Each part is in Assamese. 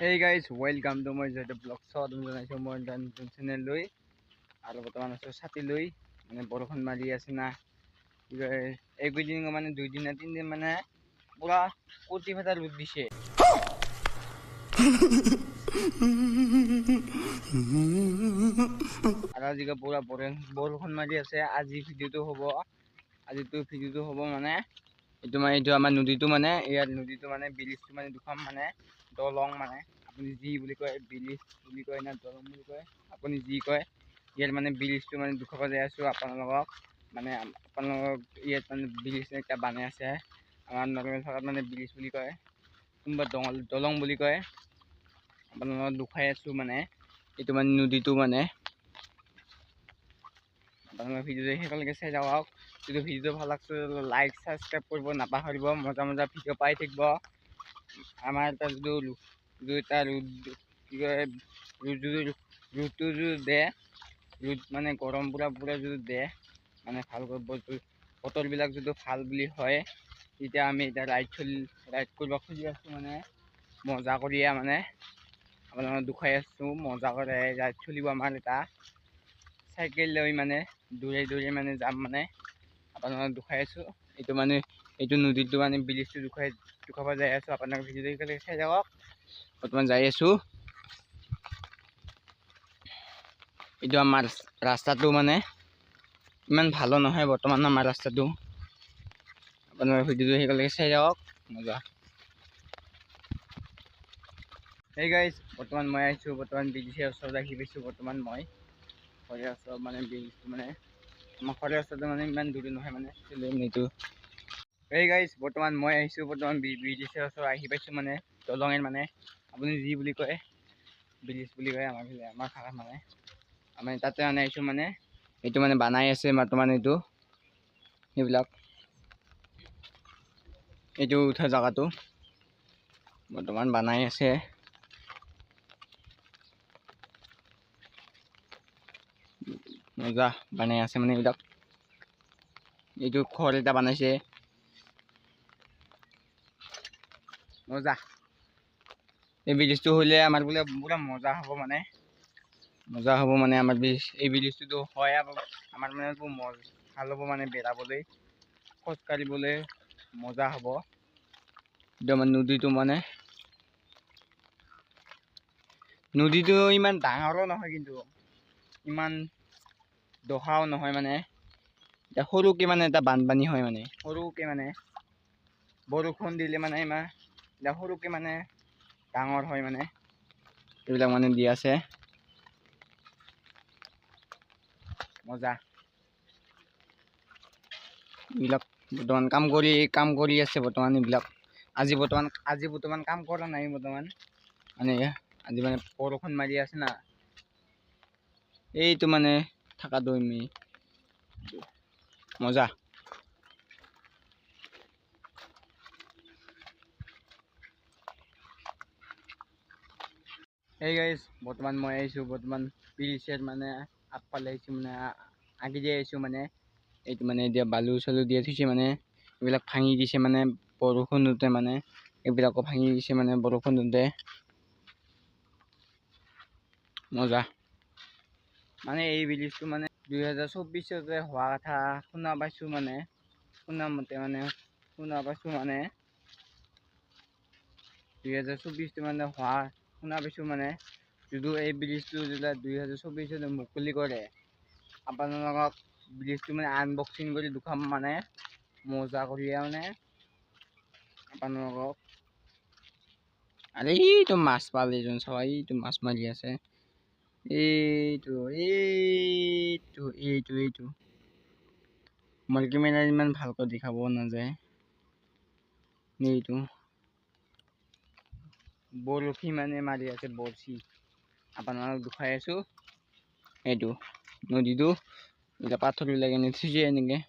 হেই গাইজ ৱেলকাম টু মই যিহেতু ব্লগ স্বাগতম জনাইছোঁ মই এটা নতুন চেনেল লৈ আৰু বৰ্তমান আছোঁ ছাতি লৈ। মানে বৰষুণ মাৰি আছে না। কি কয়, এইকেইদিন মানে দুইদিন তিনিদিন মানে পূৰা কটি ফেটা ৰ'দ দিছে। আৰু আজিকালি পূৰা বৰষুণ মাৰি আছে। আজি ভিডিঅ'টো হ'ব। আজিতো ভিডিঅ'টো হ'ব মানে এইটো মানে এইটো আমাৰ নদীটো মানে ইয়াৰ নদীটো মানে ব্ৰিজটো মানে দুখন মানে দলং মানে আপুনি যি বুলি কয় ব্ৰিজ বুলি কয় না দলং বুলি কয় আপুনি যি কয় ইয়াত মানে ব্ৰিজটো মানে দুখৰ যাই আছোঁ আপোনালোকক। মানে আপোনালোকক ইয়াত মানে ব্ৰিজ এটা বনাই আছে। আমাৰ নৰ্মেল ভাষাত মানে ব্ৰিজ বুলি কয় কোনোবা দলং দলং বুলি কয়। আপোনালোকক দুখাই আছোঁ মানে এইটো মানে নদীটো মানে। আপোনালোকে ভিডিঅ'টো শেষলৈকে চাই যাওক। যদি ভিডিঅ'টো ভাল লাগছে লাইক ছাবস্ক্ৰাইব কৰিব নাপাহৰিব মজা মজা ভিডিঅ' পাই থাকিব। আমাৰ এটা যিটো যিটো এটা ৰোদ ৰোদটো যদি দে ৰোদ মানে গৰম পূৰা পূৰা যদি দে মানে ভালকৈ বতৰ- বতৰবিলাক যদি ভাল বুলি হয়। তেতিয়া আমি এতিয়া ৰাইড চলি ৰাইড কৰিব খুজি আছোঁ মানে মজা কৰিয়ে মানে আপোনালোকক দুখাই আছোঁ মজা কৰি ৰাইড চলিব আমাৰ এটা চাইকেল লৈ মানে দৌৰাই দৌৰাই মানে যাম মানে আপোনালোকক দুখাই আছোঁ। এইটো মানে এইটো নদীটো মানে ব্ৰিজটো দুখাই দুখাব যাই আছোঁ আপোনালোকে ভিডিঅ'টো চাই যাওক বৰ্তমান যাই আছোঁ। এইটো আমাৰ ৰাস্তাটো মানে ইমান ভালো নহয় বৰ্তমান আমাৰ ৰাস্তাটো। আপোনালোকে ভিডিঅ'টো একেলগে চাই যাওক মজা। সেই গাইজ বৰ্তমান মই আহিছোঁ বৰ্তমান ব্ৰিজৰ ওচৰত আহি পাইছোঁ বৰ্তমান মই। ঘৰৰ ওচৰত মানে ব্ৰিজটো মানে আমাৰ ঘৰৰ ওচৰতে মানে ইমান দূৰ নহয় মানে এইটো এই গাইজ বৰ্তমান মই আহিছোঁ বৰ্তমান ব্ৰিজৰ ওচৰত আহি পাইছোঁ মানে দলঙেৰ মানে। আপুনি যি বুলি কয় ব্ৰিজ বুলি কয় আমাৰ ফালে আমাৰ ভাষাত মানে। আমি তাতে মানে আহিছোঁ মানে এইটো মানে বানাই আছে বৰ্তমান এইটো সেইবিলাক এইটো উঠা জেগাটো বৰ্তমান বানাই আছে। মজা বানাই আছে মানে এইবিলাক। এইটো ঘৰ এটা বনাইছে। মজা। এই ব্ৰিজটো হ'লে আমাৰ বোলে পুৰা মজা হ'ব মানে। মজা হ'ব মানে আমাৰ ব্ৰিজ এই ব্ৰিজটোতো হয় আমাৰ মানে ভাল হ'ব মানে বেৰাবলৈ খোজ কাঢ়িবলৈ মজা হ'ব। আমাৰ নদীটো মানে। নদীটো ইমান ডাঙৰো নহয় কিন্তু ইমান দহাও নহয় মানে। সৰুকৈ মানে এটা বানপানী হয় মানে সৰুকৈ মানে। বৰষুণ দিলে মানে ইমান এতিয়া সৰুকৈ মানে ডাঙৰ হয় মানে এইবিলাক মানে দি আছে। মজা। এইবিলাক বৰ্তমান কাম কৰি কাম কৰি আছে বৰ্তমান এইবিলাক। আজি বৰ্তমান আজি বৰ্তমান কাম কৰা নাই বৰ্তমান। মানে আজি মানে বৰষুণ মাৰি আছে না। এইটো মানে থাকাটো আমি মজা। এই গাইজ বৰ্তমান মই আহিছোঁ বৰ্তমান ব্ৰিজৰ মানে আগফালে আহিছোঁ মানে আগে যাই আহিছোঁ মানে এইটো মানে এতিয়া বালু চালু দিয়া থৈছে মানে এইবিলাক ভাঙি দিছে মানে বৰষুণতে মানে এইবিলাকো ভাঙি দিছে মানে বৰষুণতে মজা। মানে এই ব্ৰিজটো মানে দুহেজাৰ চৌব্বিছতে হোৱা কথা শুনা পাইছোঁ মানে শুনা মতে মানে শুনা পাইছোঁ মানে দুহেজাৰ চৌব্বিছটো মানে হোৱা শুনা পাইছোঁ মানে যদিও এই ব্ৰিজটো যেতিয়া দুহেজাৰ চৌব্বিছতে মুকলি কৰে। আপোনালোকক ব্ৰিজটো মানে আনবক্সিং কৰি দেখুৱাম মানে মজা কৰিয়ে মানে আপোনালোকক আৰে এইটো মাছ পাল এজন চাবা এইটো মাছ মাৰি আছে। এইটো এইটো এইটো এইটো। মোৰ কেমেৰা ইমান ভালকৈ দেখাব নাযায়। এইটো। বৰশী মানে মাৰি আছে বৰশী আপোনালোকক দেখুৱাই আছোঁ। এইটো নদীটো এতিয়া পাথৰ ওলাই কিনে থৈছে এনেকৈ।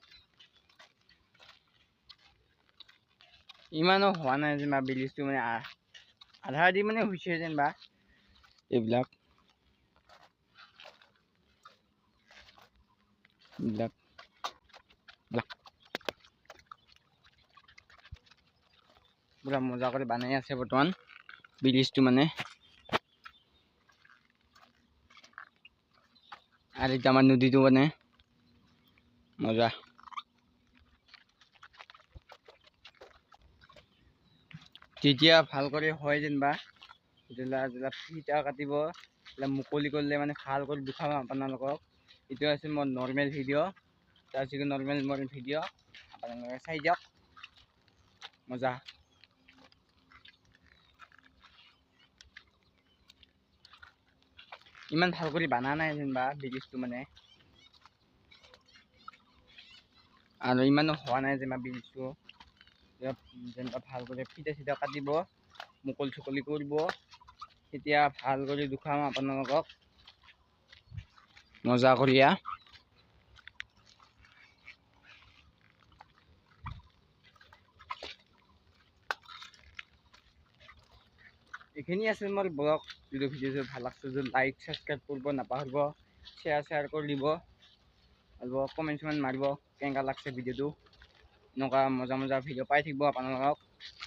ইমানো হোৱা নাই যেনিবা ব্ৰিজটো মানে আধা আধি মানে হৈছে যেনিবা এইবিলাক। পূৰা মজা কৰি বনাই আছে বৰ্তমান। ব্ৰিজটো মানে। আৰু এতিয়া আমাৰ নদীটো মানে মজা। তেতিয়া ভাল কৰি হয় যেনিবা যেতিয়া যেতিয়া ফিটা কাটিব মুকলি কৰিলে মানে ভাল কৰি দেখাম আপোনালোকক। এইটো আছে মোৰ নৰ্মেল ভিডিঅ' তাৰপিছত নৰ্মেল মোৰ ভিডিঅ' আপোনালোকে চাই যাওক। মজা। ইমান ভাল কৰি বানা নাই যেনিবা ব্ৰিজটো মানে। আৰু ইমানো হোৱা নাই যেনিবা ব্ৰিজটো। যেনিবা ভাল কৰি ফিটা চিটা কাটিব মুকলি চুকলি কৰিব। তেতিয়া ভাল কৰি দেখুৱাম আপোনালোকক। মজা কৰিয়া এইখিনি আছিল মোৰ ব্লগ যদি ভিডিঅ'টো ভাল লাগছে যদি লাইক ছাবস্ক্ৰাইব কৰিব নাপাহৰিব শ্বেয়াৰ শ্বেয়াৰ কৰি দিব আৰু কমেণ্ট চমেণ্ট মাৰিব কেনেকুৱা লাগছে ভিডিঅ'টো এনেকুৱা মজা মজা ভিডিঅ' পাই থাকিব আপোনালোকক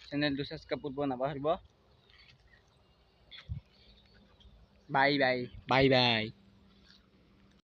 চেনেলটো ছাবস্ক্ৰাইব কৰিব নাপাহৰিব। Bye bye bye bye